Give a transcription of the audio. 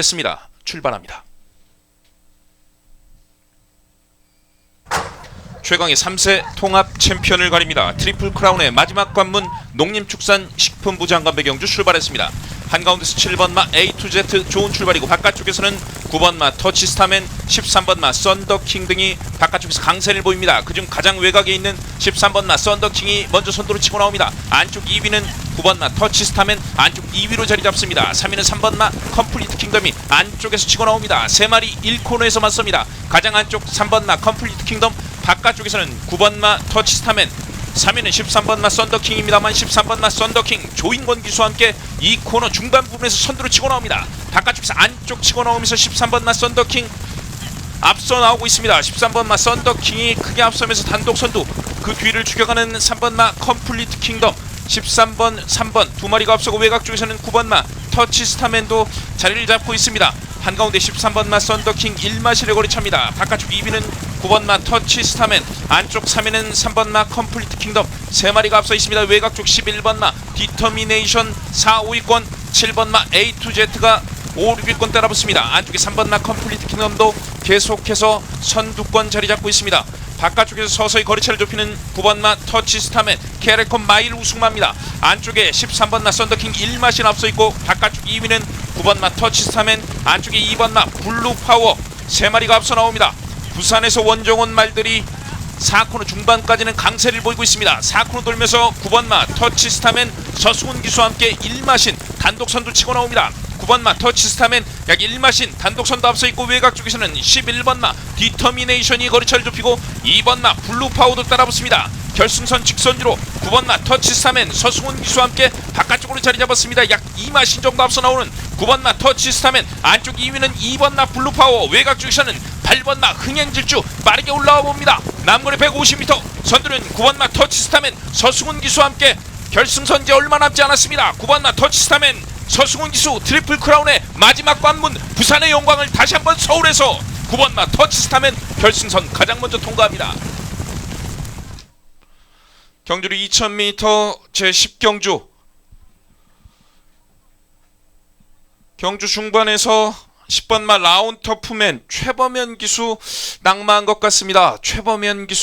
됐습니다. 출발합니다. 최강의 3세 통합 챔피언을 가립니다. 트리플 크라운의 마지막 관문 농림축산식품부 장관 배경주 출발했습니다. 한가운데서 7번 마 A to Z 좋은 출발이고 바깥쪽에서는 9번 마 터치스타맨, 13번 마 썬더킹 등이 바깥쪽에서 강세를 보입니다. 그중 가장 외곽에 있는 13번 마 썬더킹이 먼저 선두로 치고 나옵니다. 안쪽 2위는 9번 마 터치스타맨 안쪽 2위로 자리 잡습니다. 3위는 3번 마 컴플리트 킹덤이 안쪽에서 치고 나옵니다. 세 마리 1코너에서 맞섭니다. 가장 안쪽 3번 마 컴플리트 킹덤 바깥쪽에서는 9번 마 터치스타맨 3위는 13번 마 썬더킹입니다만 13번 마 썬더킹 조인권 기수와 함께 이 코너 중간 부분에서 선두로 치고 나옵니다. 바깥쪽에서 안쪽 치고 나오면서 13번 마 썬더킹 앞서 나오고 있습니다. 13번 마 썬더킹이 크게 앞서면서 단독 선두 그 뒤를 죽여가는 3번 마 컴플리트 킹덤 13번 3번 두 마리가 앞서고 외곽 쪽에서는 9번 마 터치 스타맨도 자리를 잡고 있습니다. 한가운데 13번 마 썬더킹 1마실의 거리 차입니다. 바깥쪽 2위는 9번 마 터치 스타맨 안쪽 3위는 3번 마 컴플리트 킹덤 세 마리가 앞서 있습니다. 외곽 쪽 11번 마 디터미네이션 4, 5위권 7번 마 A to Z가 5, 6위권 따라붙습니다. 안쪽에 3번 마 컴플리트 킹덤도 계속해서 선두권 자리 잡고 있습니다. 바깥쪽에서 서서히 거리차를 좁히는 9번 마 터치 스타맨 캐레콘 마일 우승마입니다. 안쪽에 13번 마 썬더킹 1마신 앞서 있고 바깥쪽 2위는 9번 마 터치 스타맨 안쪽에 2번 마 블루 파워 세 마리가 앞서 나옵니다. 부산에서 원정원 말들이 4코너 중반까지는 강세를 보이고 있습니다. 4코너 돌면서 9번 마 터치 스타맨 서수훈 기수와 함께 1마신 단독 선두 치고 나옵니다. 9번 마 터치 스타맨 약 1마신 단독 선두 앞서 있고 외곽 쪽에서는 11번 마 디터미네이션이 거리차를 좁히고 2번 마 블루 파워도 따라붙습니다. 결승선 직선주로 9번 마 터치 스타맨 서승훈 기수와 함께 바깥쪽으로 자리 잡았습니다. 약 2마신 정도 앞서 나오는 9번 마 터치 스타맨 안쪽 2위는 2번 마 블루 파워 외곽 쪽에서는 8번 마 흥행질주 빠르게 올라와 봅니다. 남거리 150m 선두는 9번 마 터치 스타맨 서승훈 기수와 함께 결승선 제 얼마 남지 않았습니다. 9번 마 터치 스타맨 서승훈 기수 트리플 크라운의 마지막 관문 부산의 영광을 다시 한번 서울에서 9번 마 터치 스타맨 결승선 가장 먼저 통과합니다. 경주로 2000m 제 10경주 경주 중반에서 10번 마 라운터프맨 최범현 기수 낙마한 것 같습니다. 최범현 기수